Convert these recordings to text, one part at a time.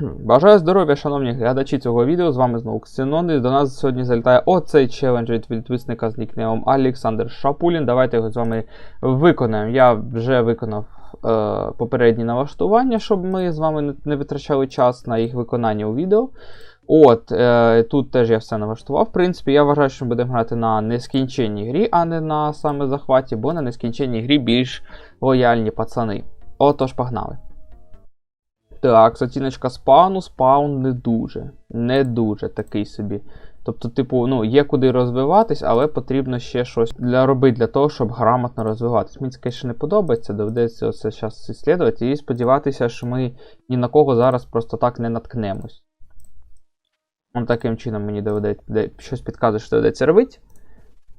Бажаю здоров'я, шановні глядачі цього відео. З вами знову Ксенон. І до нас сьогодні залітає оцей челендж від підписника з нікнеймом Олександр Шапулін. Давайте його з вами виконаємо. Я вже виконав е, попередні налаштування, щоб ми з вами не витрачали час на їх виконання у відео. От, е, тут теж я все налаштував. В принципі, я вважаю, що ми будемо грати на нескінченній грі, а не на саме захваті, бо на нескінченній грі більш лояльні пацани. Отож, погнали. Так, оціночка спауну, спаун не дуже. Не дуже такий собі. Тобто, типу, ну, є куди розвиватись, але потрібно ще щось для робити для того, щоб грамотно розвиватись. Мені це, звісно, не подобається, доведеться це зараз іслідувати і сподіватися, що ми ні на кого зараз просто так не наткнемось. Он таким чином мені доведеться щось підказує, що доведеться робити.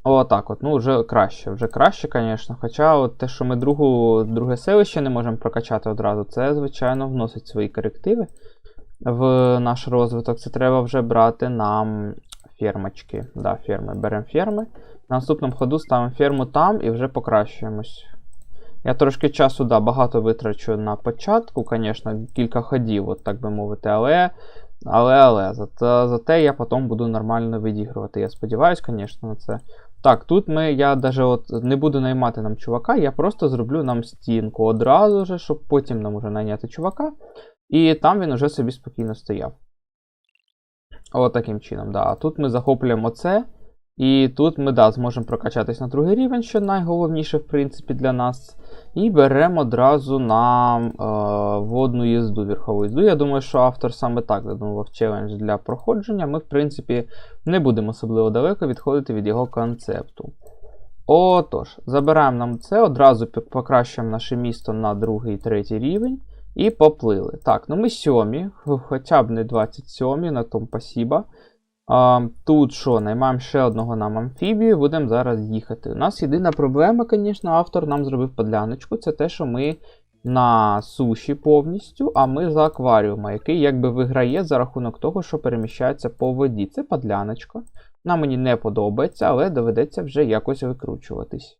Отак от, ну вже краще, вже краще, звісно. Хоча от те, що ми другу, друге селище не можемо прокачати одразу, це, звичайно, вносить свої корективи в наш розвиток. Це треба вже брати нам фермочки. Да, ферми. Беремо ферми. На наступному ходу ставимо ферму там і вже покращуємось. Я трошки часу, да, багато витрачу на початку, звісно, кілька ходів, от так би мовити, але. Але, але, зате, зате я потім буду нормально відігрувати. Я сподіваюся, звісно, на це. Так, тут ми, я даже от не буду наймати нам чувака, я просто зроблю нам стінку одразу же, щоб потім нам уже найняти чувака. І там він уже собі спокійно стояв. От чином, да. А тут ми захоплюємо оце. І тут ми да, зможемо прокачатись на другий рівень, що найголовніше, в принципі, для нас. І беремо одразу нам е, водну їзду, верхову їзду. Я думаю, що автор саме так задумував челендж для проходження. Ми, в принципі, не будемо особливо далеко відходити від його концепту. Отож, забираємо нам це, одразу покращуємо наше місто на другий третій рівень. І поплили. Так, ну ми сьомі, хоча б не 27, на тому пасіба. Тут що, наймаємо ще одного нам амфібію, будемо зараз їхати. У нас єдина проблема, звісно, автор нам зробив подляночку. Це те, що ми на суші повністю, а ми за акваріума, який якби виграє за рахунок того, що переміщається по воді. Це подляночка. Вона мені не подобається, але доведеться вже якось викручуватись.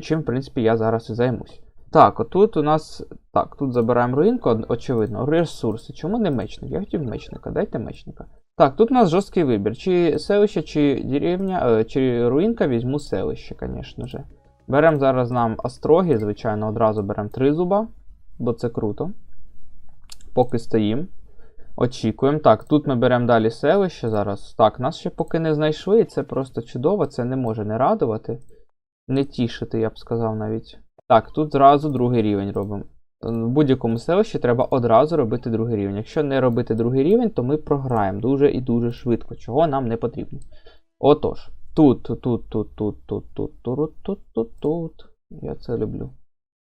Чим, в принципі, я зараз і займусь. Так, отут у нас. Так, тут забираємо руїнку, очевидно. Ресурси. Чому не мечник? Я хотів мечника. Дайте мечника. Так, тут у нас жорсткий вибір. Чи селище, чи деревня, е, чи руїнка, візьму селище, звісно же. Беремо зараз нам остроги, звичайно, одразу беремо три зуба, бо це круто. Поки стоїмо. Очікуємо. Так, тут ми беремо далі селище зараз. Так, нас ще поки не знайшли, і це просто чудово, це не може не радувати. Не тішити, я б сказав навіть. Так, тут зразу другий рівень робимо. В будь-якому селищі треба одразу робити другий рівень. Якщо не робити другий рівень, то ми програємо дуже і дуже швидко, чого нам не потрібно. Отож, тут, тут, тут, тут, тут, тут, тут, тут, тут, тут. Я це люблю.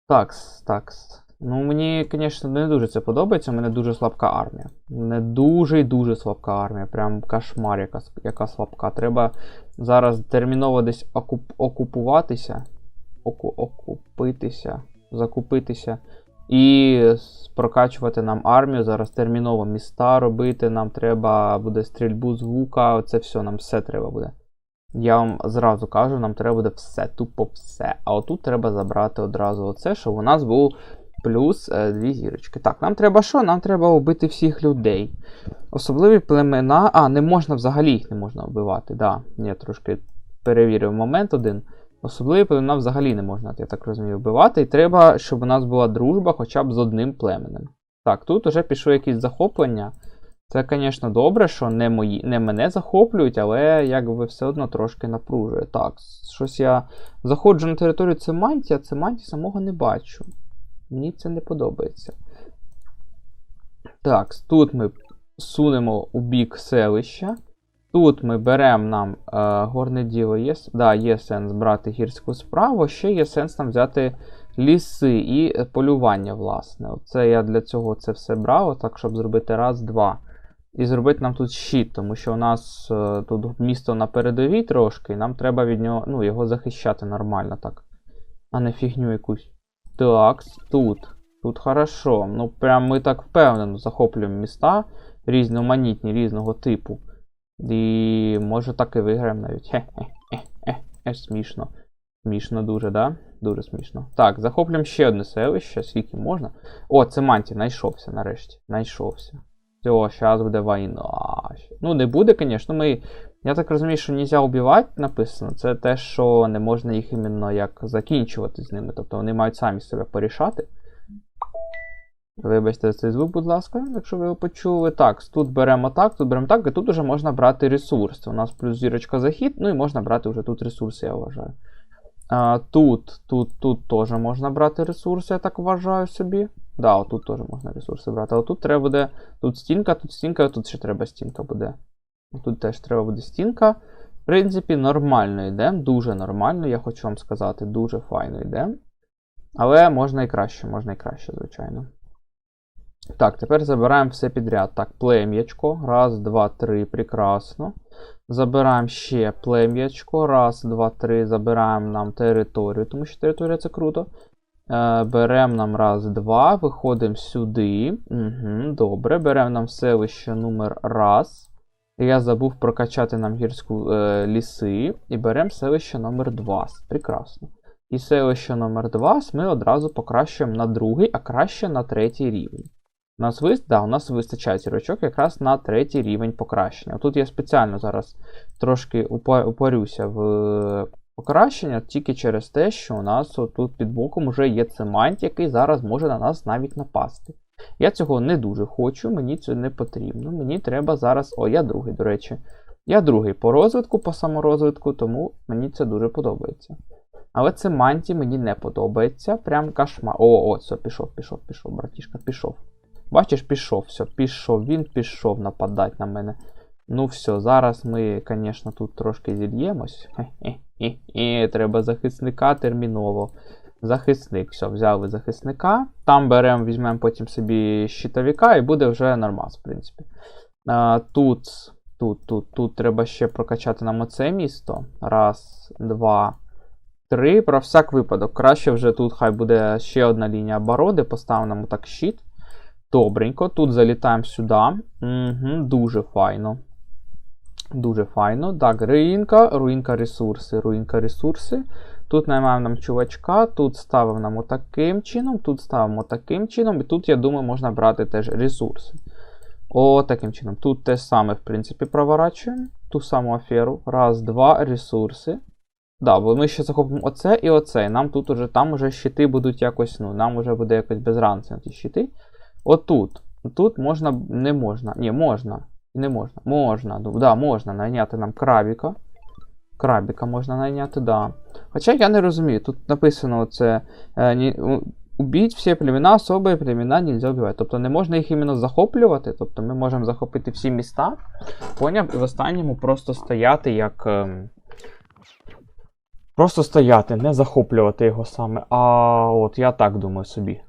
Такс, такс. Ну, мені, звісно, не дуже це подобається. У мене дуже слабка армія. Мене дуже і дуже слабка армія. Прям кошмар, яка, яка слабка. Треба зараз терміново десь окуп, окупуватися. Оку, окупитися. Закупитися. І прокачувати нам армію. Зараз терміново міста робити. Нам треба буде стрільбу з лука. Це все, нам все треба буде. Я вам зразу кажу, нам треба буде все, тупо все. А отут треба забрати одразу оце, щоб у нас був плюс е, дві зірочки. Так, нам треба що? Нам треба вбити всіх людей. Особливі племена. А, не можна взагалі їх не можна вбивати. Да, я трошки перевірив момент один. Особливі племена взагалі не можна, я так розумію, вбивати. І треба, щоб у нас була дружба хоча б з одним племенем. Так, тут уже пішло якесь захоплення. Це, звісно, добре, що не, мої, не мене захоплюють, але якби все одно трошки напружує. Так, щось я заходжу на територію Цеманті, а Цеманті самого не бачу. Мені це не подобається. Так, тут ми сунемо у бік селища. Тут ми беремо нам е, горне діло. Є, да, є сенс брати гірську справу, ще є сенс нам взяти ліси і е, полювання, власне. Оце я для цього це все брав, так, щоб зробити раз, два. І зробити нам тут щит, тому що у нас е, тут місто на передовій трошки, і нам треба від нього ну, його захищати нормально так. А не фігню якусь. Так, тут. Тут хорошо. Ну, прям ми так впевнено захоплюємо міста різноманітні, різного типу. І може так і виграємо навіть. Хе-хе-хе-хе. Смішно. Смішно дуже, да? Дуже смішно. Так, захоплюємо ще одне селище, скільки можна. О, це Манті, знайшовся нарешті. Знайшовся. Все, зараз буде війна. Ну, не буде, звісно. Ми. Я так розумію, що нельзя убивати написано. Це те, що не можна їх іменно як закінчувати з ними. Тобто вони мають самі себе порішати. Вибачте цей звук, будь ласка, якщо ви його почули. Так, тут беремо так, тут беремо так, і тут вже можна брати ресурси. У нас плюс зірочка захід, ну і можна брати вже тут ресурси, я вважаю. А, Тут, тут, тут теж можна брати ресурси, я так вважаю собі. Да, тут теж можна ресурси брати. Але тут треба буде. Тут стінка, тут стінка, тут ще треба стінка буде. Тут теж треба буде стінка. В принципі, нормально йдемо, дуже нормально, я хочу вам сказати, дуже файно йдемо. Але можна і краще, можна і краще, звичайно. Так, тепер забираємо все підряд. Так, плем'ячко. Раз, два, три. Прекрасно. Забираємо ще плем'ячко. Раз, два, три. Забираємо нам територію, тому що територія це круто. Е, Беремо нам раз, два. Виходимо сюди. Угу, Добре. Беремо нам селище номер раз. Я забув прокачати нам гірську е, ліси. І беремо селище номер 2. Прекрасно. І селище номер 2 ми одразу покращуємо на другий, а краще на третій рівень. У нас вис... да, у нас вистачає зірочок якраз на третій рівень покращення. Тут я спеціально зараз трошки упорюся в покращення, тільки через те, що у нас тут під боком вже є цемант, який зараз може на нас навіть напасти. Я цього не дуже хочу, мені це не потрібно. Мені треба зараз. О, я другий, до речі. Я другий по розвитку, по саморозвитку, тому мені це дуже подобається. Але це манті мені не подобається. Прям кошмар. О, о, все, пішов, пішов, пішов, братішка, пішов. Бачиш, пішов, все, пішов, він пішов нападати на мене. Ну, все, зараз ми, звісно, тут трошки зільємось. Хе-хе-хе, Треба захисника терміново. Захисник, все, взяли захисника. Там беремо, візьмемо потім собі щитовика і буде вже нормас, в принципі. А, Тут, тут, тут, тут треба ще прокачати нам оце місто. Раз, два, три. Про всяк випадок. Краще вже тут хай буде ще одна лінія оборони. Поставимо так щит. Добренько. Тут залітаємо сюди. Угу, Дуже файно. Дуже файно. Так, руїнка, руїнка ресурси, руїнка ресурси. Тут наймаємо нам чувачка, тут ставимо нам отаким чином, тут ставимо таким чином, і тут, я думаю, можна брати теж ресурси. О, таким чином. Тут те саме, в принципі, проворачуємо. Ту саму аферу. Раз, два, ресурси. Да, бо ми ще захопимо оце і оце. І нам тут уже там уже щити будуть якось, ну, нам вже буде якось безранці на ті щити. Отут. Тут можна, не можна. Ні, можна. Не можна. Можна. Да, можна найняти нам крабіка. Крабіка можна найняти, да. Хоча я не розумію, тут написано це. Е, убіть всі племена, особи племена нельзя вбивати. Тобто не можна їх іменно захоплювати. Тобто ми можемо захопити всі міста. Поняв? І в останньому просто стояти як. Е, просто стояти, не захоплювати його саме. А от я так думаю собі.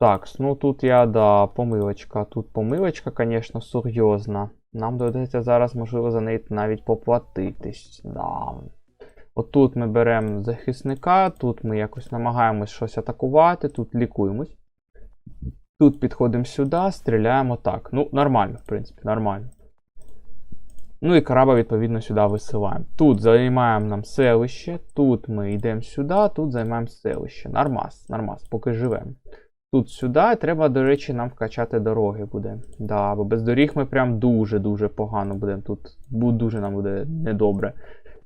Так, ну тут я, да, помилочка. Тут помилочка, звісно, серйозна. Нам доведеться зараз, можливо, за неї навіть поплатитись. Да. Отут ми беремо захисника, тут ми якось намагаємось щось атакувати, тут лікуємось. Тут підходимо сюди, стріляємо так. Ну, нормально, в принципі, нормально. Ну і краба, відповідно, сюди висилаємо. Тут займаємо нам селище, тут ми йдемо сюди, тут займаємо селище. Нормас, нормас, поки живемо. Тут сюди, треба, до речі, нам вкачати дороги буде. Да, Бо без доріг ми прям дуже-дуже погано будемо. Тут дуже нам буде недобре.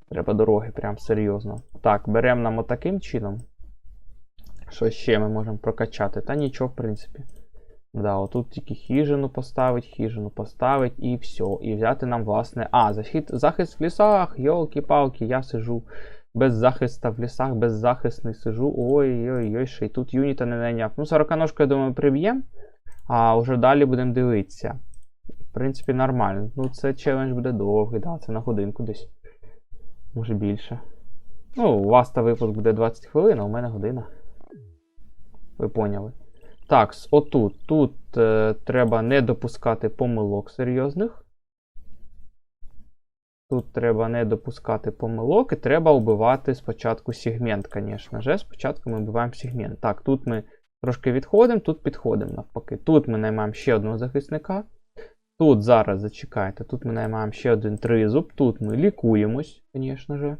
Треба дороги, прям серйозно. Так, беремо нам отаким чином. Що ще ми можемо прокачати? Та нічого, в принципі. Да, отут тільки хижину поставить, хижину поставить і все. І взяти нам, власне. А, захід, захист в лісах, йолки-палки, я сижу без захиста в лісах, беззахисний сижу. Ой-ой-ой, ще й тут юніта не найняв. Ну, сороконожку, я думаю, приб'ємо. А вже далі будемо дивитися. В принципі, нормально. Ну, це челендж буде довгий, да, це на годинку десь. Може більше. Ну, у вас та випуск буде 20 хвилин, а у мене година. Ви поняли. Так, отут. Тут е, треба не допускати помилок серйозних. Тут треба не допускати помилок і треба вбивати спочатку сегмент, звісно ж. Спочатку ми вбиваємо сегмент. Так, тут ми трошки відходимо, тут підходимо навпаки. Тут ми наймаємо ще одного захисника. Тут зараз зачекайте, тут ми наймаємо ще один тризуб, тут ми лікуємось, звісно ж.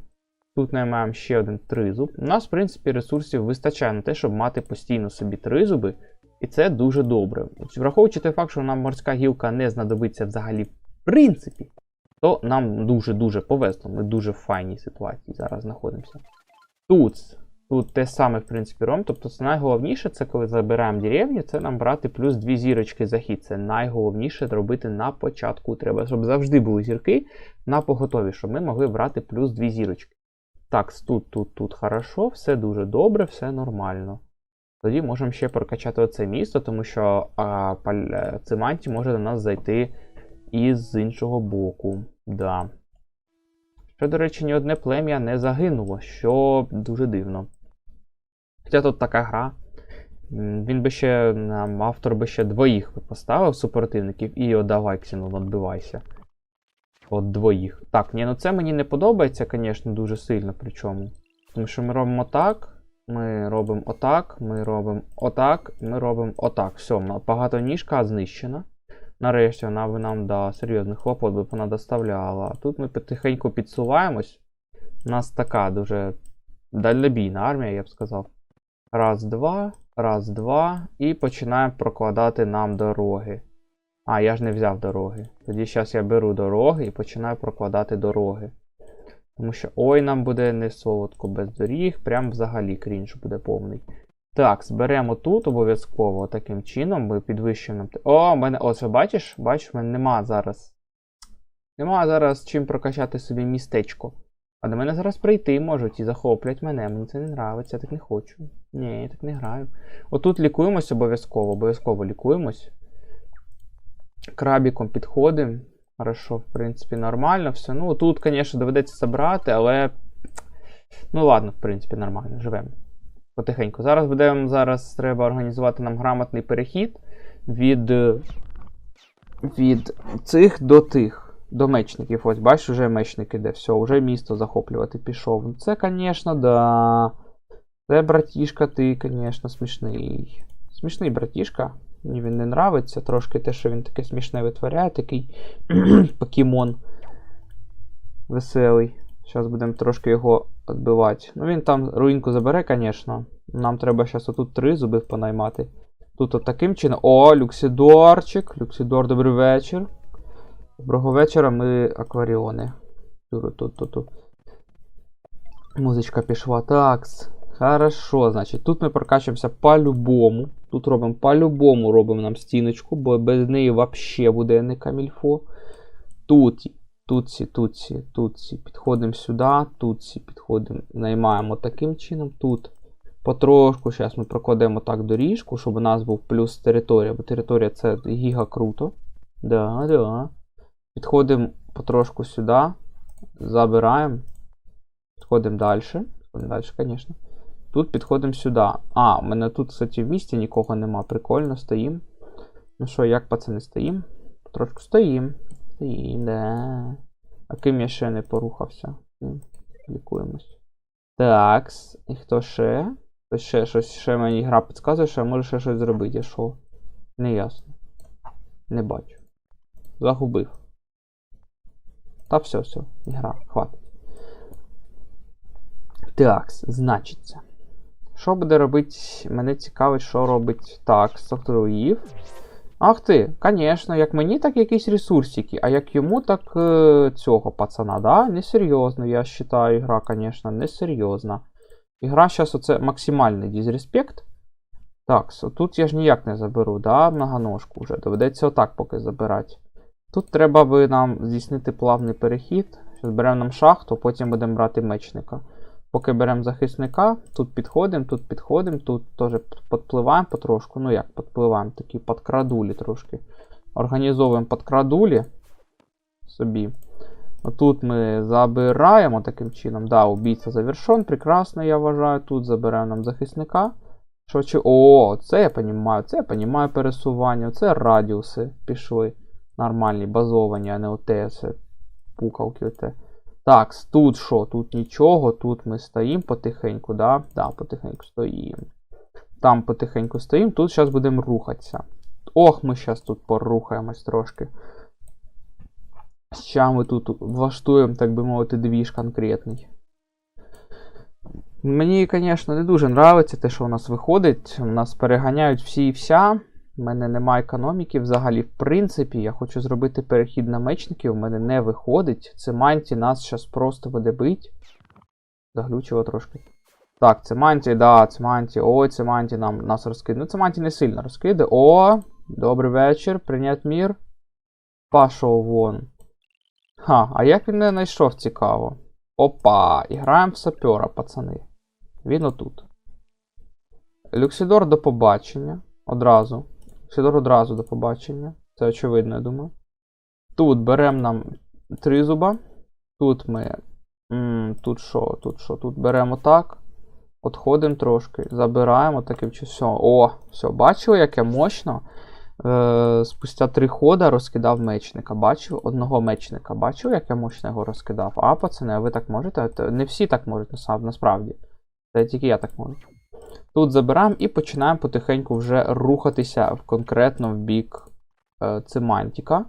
Тут наймаємо ще один тризуб. У нас, в принципі, ресурсів вистачає на те, щоб мати постійно собі тризуби, і це дуже добре. Враховуючи той факт, що нам морська гілка не знадобиться взагалі в принципі, то нам дуже-дуже повезло. Ми дуже в файній ситуації зараз знаходимося. Тут, тут те саме, в принципі, ром. Тобто, це найголовніше, це коли забираємо деревню, це нам брати плюс дві зірочки захід. Це найголовніше робити на початку. Треба, щоб завжди були зірки на поготові, щоб ми могли брати плюс дві зірочки. Так, тут, тут, тут хорошо, все дуже добре, все нормально. Тоді можемо ще прокачати оце місто, тому що а, паль... Циманті може до нас зайти із іншого боку. Да. Що, до речі, ні одне плем'я не загинуло, що дуже дивно. Хоча тут така гра. Він би ще, автор би ще двоїх поставив супротивників і о, давай, Ксенон, відбивайся. От двоїх. Так, ні, ну це мені не подобається, звісно, дуже сильно причому. Тому що ми робимо так, ми робимо отак, ми робимо отак, ми робимо отак. Все, багатоніжка знищена. Нарешті вона би нам да, серйозних хлопот би вона доставляла. Тут ми потихеньку підсуваємось. У нас така дуже дальнобійна армія, я б сказав. Раз, два, раз, два. І починаємо прокладати нам дороги. А, я ж не взяв дороги. Тоді зараз я беру дороги і починаю прокладати дороги. Тому що ой, нам буде не солодко без доріг, прям взагалі крінж буде повний. Так, зберемо тут обов'язково таким чином, ми підвищуємо. О, мене. Ось, бачиш? Бачиш, в мене нема зараз. Нема зараз чим прокачати собі містечко. А до мене зараз прийти можуть і захоплять мене. Мені це не нравиться, я так не хочу. Ні, я так не граю. Отут лікуємось обов'язково, обов'язково лікуємось. Крабіком підходимо. Хорошо, в принципі, нормально все. Ну, тут, звісно, доведеться забрати, але. Ну, ладно, в принципі, нормально, живемо. Потихеньку. Зараз будемо, зараз треба організувати нам грамотний перехід від від цих до тих. До мечників. Ось, бачиш, вже мечник іде. Все, вже місто захоплювати пішов. Ну, Це, звісно, да. Це, братішка, ти, звісно, смішний. Смішний братішка. Мені він не нравиться. Трошки те, що він таке смішне витворяє, такий покемон веселий. Зараз будемо трошки його відбивати. Ну він там руїнку забере, звісно. Нам треба зараз отут три зубів понаймати. Тут от таким чином. О, Люксидорчик. Люксидор, добрий вечір. Доброго вечора, ми акваріони. Тут-тут-тут. Музичка пішла. Такс. Хорошо, значить, тут ми прокачуємося по-любому. Тут робимо по-любому робимо нам стіночку, бо без неї взагалі буде не камільфо. Тут, тутці, тутці, тутці. Підходимо сюди, тутці, підходимо, наймаємо таким чином. Тут потрошку, зараз ми прокладемо так доріжку, щоб у нас був плюс територія, бо територія це гіга круто. Да, да. Підходимо потрошку сюди, забираємо. Підходимо далі. Підходимо далі, звісно. Тут підходимо сюди. А, у мене тут, кстати, в місті нікого нема. Прикольно, стоїм. Ну що, як пацани, стоїм? Трошки стоїм. Да. А ким я ще не порухався? Лікуємось. Такс. І хто ще? Хто ще щось ще мені гра підказує, що я можу ще щось зробити. Я що? Не ясно. Не бачу. Загубив. Та все, все. Гра, хватить. Такс, значиться. Що буде робити? Мене цікавить, що робить так, Сохтруїв. Ах ти, звісно, як мені, так якісь ресурсики, а як йому, так е, цього пацана, да? Несерйозно, я вважаю, ігра, звісно, несерйозна. Ігра зараз оце максимальний дізреспект. Так, тут я ж ніяк не заберу, да, многоножку вже. Доведеться отак поки забирати. Тут треба би нам здійснити плавний перехід. Зараз беремо нам шахту, потім будемо брати мечника. Поки беремо захисника, тут підходимо, тут підходимо, тут теж підпливаємо потрошку. Ну як підпливаємо, такі подкрадулі трошки. Організовуємо подкрадулі собі. Тут ми забираємо таким чином. Да, убійця завершен. Прекрасно, я вважаю. Тут заберемо нам захисника. Що чи... О, це я розумію, це я розумію пересування. Це радіуси пішли. Нормальні, базовані, а не ОТС. Пукалки оте. Так, тут що? Тут нічого, тут ми стоїмо потихеньку, да? Да, потихеньку стоїмо. Там потихеньку стоїмо, тут зараз будемо рухатися. Ох, ми зараз тут порухаємось трошки. Зараз ми тут влаштуємо, так би мовити, двіж конкретний. Мені, звісно, не дуже подобається те, що у нас виходить. У нас переганяють всі і вся. У мене немає економіки взагалі. В принципі, я хочу зробити перехід на мечників, у мене не виходить. Це манті нас зараз просто буде бить. Заглючило трошки. Так, це манті, да, це манті. Ой, це манті нам нас розкиде. Ну, це манті не сильно розкиде. О, добрий вечір, прийнять мір. Пашов вон. Ха, а як він не знайшов цікаво? Опа, граємо в сапера, пацани. Він отут. Люксідор до побачення. Одразу. Люксідор одразу до побачення. Це очевидно, я думаю. Тут беремо нам три зуба. Тут ми. М, тут що? Тут що? Тут беремо так. Отходимо трошки. Забираємо таким все. О, все, бачили, яке мощно. Е, спустя три хода розкидав мечника. Бачив одного мечника. Бачив, як я мощно його розкидав? А, пацани, а ви так можете? Не всі так можуть насправді. Це тільки я так можу. Тут забираємо і починаємо потихеньку вже рухатися в, конкретно в бік е, цемантіка.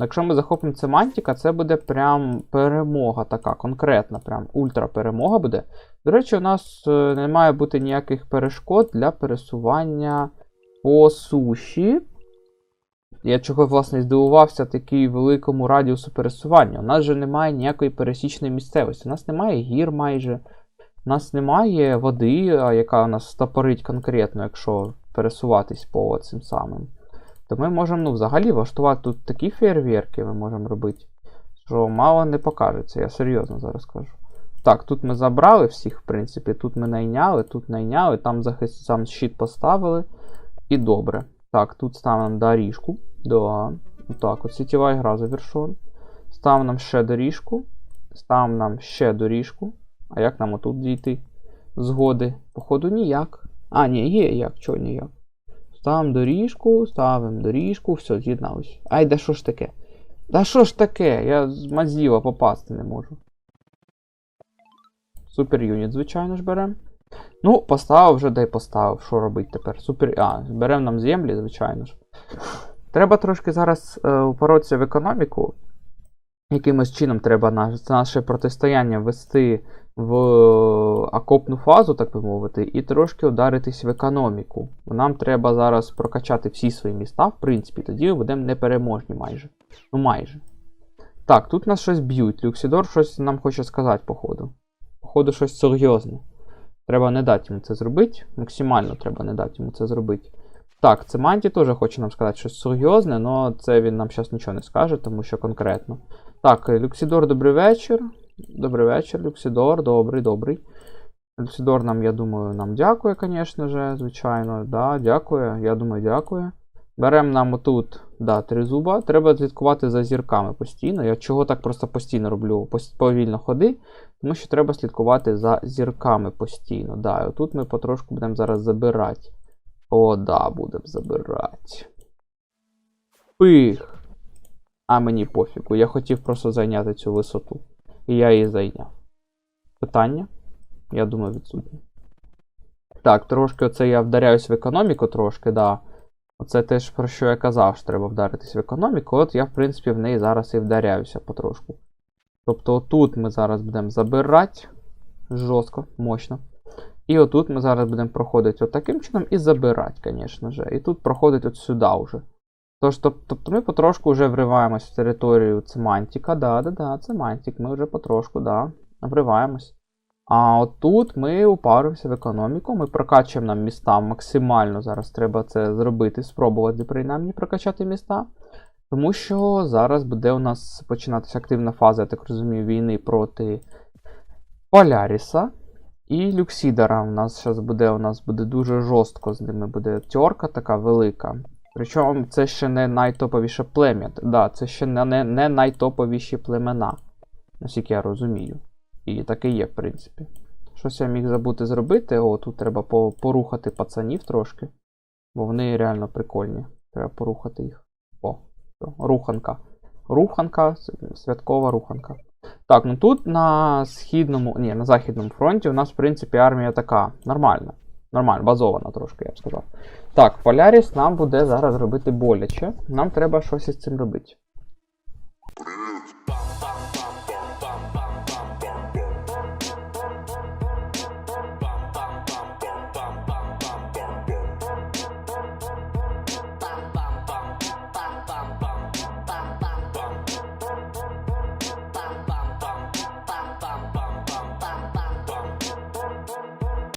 Якщо ми захопимо цемантіка, це буде прям перемога така, конкретна, прям ультра перемога буде. До речі, у нас е, не має бути ніяких перешкод для пересування по суші. Я чого, власне, здивувався такій великому радіусу пересування. У нас же немає ніякої пересічної місцевості. У нас немає гір майже. У нас немає води, яка нас стопорить конкретно, якщо пересуватись по цим самим. То ми можемо ну, взагалі влаштувати тут такі фейерверки ми можемо робити, що мало не покажеться, я серйозно зараз кажу. Так, тут ми забрали всіх, в принципі, тут ми найняли, тут найняли, там захист, сам щит поставили. І добре. Так, тут ставимо доріжку. Да. Так, от сітєва гра завершон. Ставимо нам ще доріжку. Ставимо нам ще доріжку. А як нам отут дійти? Згоди. Походу, ніяк. А, ні, є як, чого ніяк. Ставимо доріжку, ставимо доріжку, все, з'єдналось. Ай, да що ж таке? Да що ж таке? Я з мазіла попасти не можу. Супер юніт, звичайно ж, беремо. Ну, поставив вже, дай поставив. Що робити тепер? Супер. А, беремо нам землі, звичайно ж. Треба трошки зараз е, в економіку. Якимось чином треба наше протистояння ввести в окопну фазу, так би мовити, і трошки ударитись в економіку. Нам треба зараз прокачати всі свої міста, в принципі, тоді ми будемо непереможні майже. Ну майже. Так, тут нас щось б'ють. Люксідор щось нам хоче сказати, походу. Походу, щось серйозне. Треба не дати йому це зробити. Максимально треба не дати йому це зробити. Так, це Манті теж хоче нам сказати щось серйозне, але це він нам зараз нічого не скаже, тому що конкретно. Так, Люксідор, добрий вечір. Добрий вечір, Люксідор, добрий, добрий. Люксідор нам, я думаю, нам дякує, звісно ж, звичайно. Да, дякує. Я думаю, дякує. Беремо нам отут, да, три зуба. Треба слідкувати за зірками постійно. Я чого так просто постійно роблю повільно ходи, тому що треба слідкувати за зірками постійно. Да, і отут ми потрошку будемо зараз забирати. О, да, будемо забирати. Пих. А мені пофігу. Я хотів просто зайняти цю висоту. І я її зайняв. Питання? Я думаю, відсутні. Так, трошки оце я вдаряюсь в економіку, трошки, да. Оце теж про що я казав, що треба вдаритись в економіку. От я, в принципі, в неї зараз і вдаряюся потрошку. Тобто отут ми зараз будемо забирати. Жорстко, мощно. І отут ми зараз будемо проходити от таким чином і забирати, звісно ж. І тут проходить от сюди вже. Тож, тобто ми потрошку вже вриваємось в територію цемантіка. Да, да, да, цемантик. Ми вже потрошку, да, вриваємось. А отут ми упаримося в економіку, ми прокачуємо нам міста максимально. Зараз треба це зробити, спробувати принаймні прокачати міста. Тому що зараз буде у нас починатися активна фаза, я так розумію, війни проти Поляріса і Люксідера. У нас зараз буде, у нас буде дуже жорстко з ними буде тьорка така велика. Причому це ще не найтоповіше плем'я. Да, це ще не, не, найтоповіші племена, наскільки я розумію. І так і є, в принципі. Щось я міг забути зробити. О, тут треба порухати пацанів трошки. Бо вони реально прикольні. Треба порухати їх. О, руханка. Руханка, святкова руханка. Так, ну тут на східному, ні, на західному фронті у нас, в принципі, армія така нормальна. Нормально, базована трошки, я б сказав. Так, Поляріс нам буде зараз робити боляче. Нам треба щось із цим робити.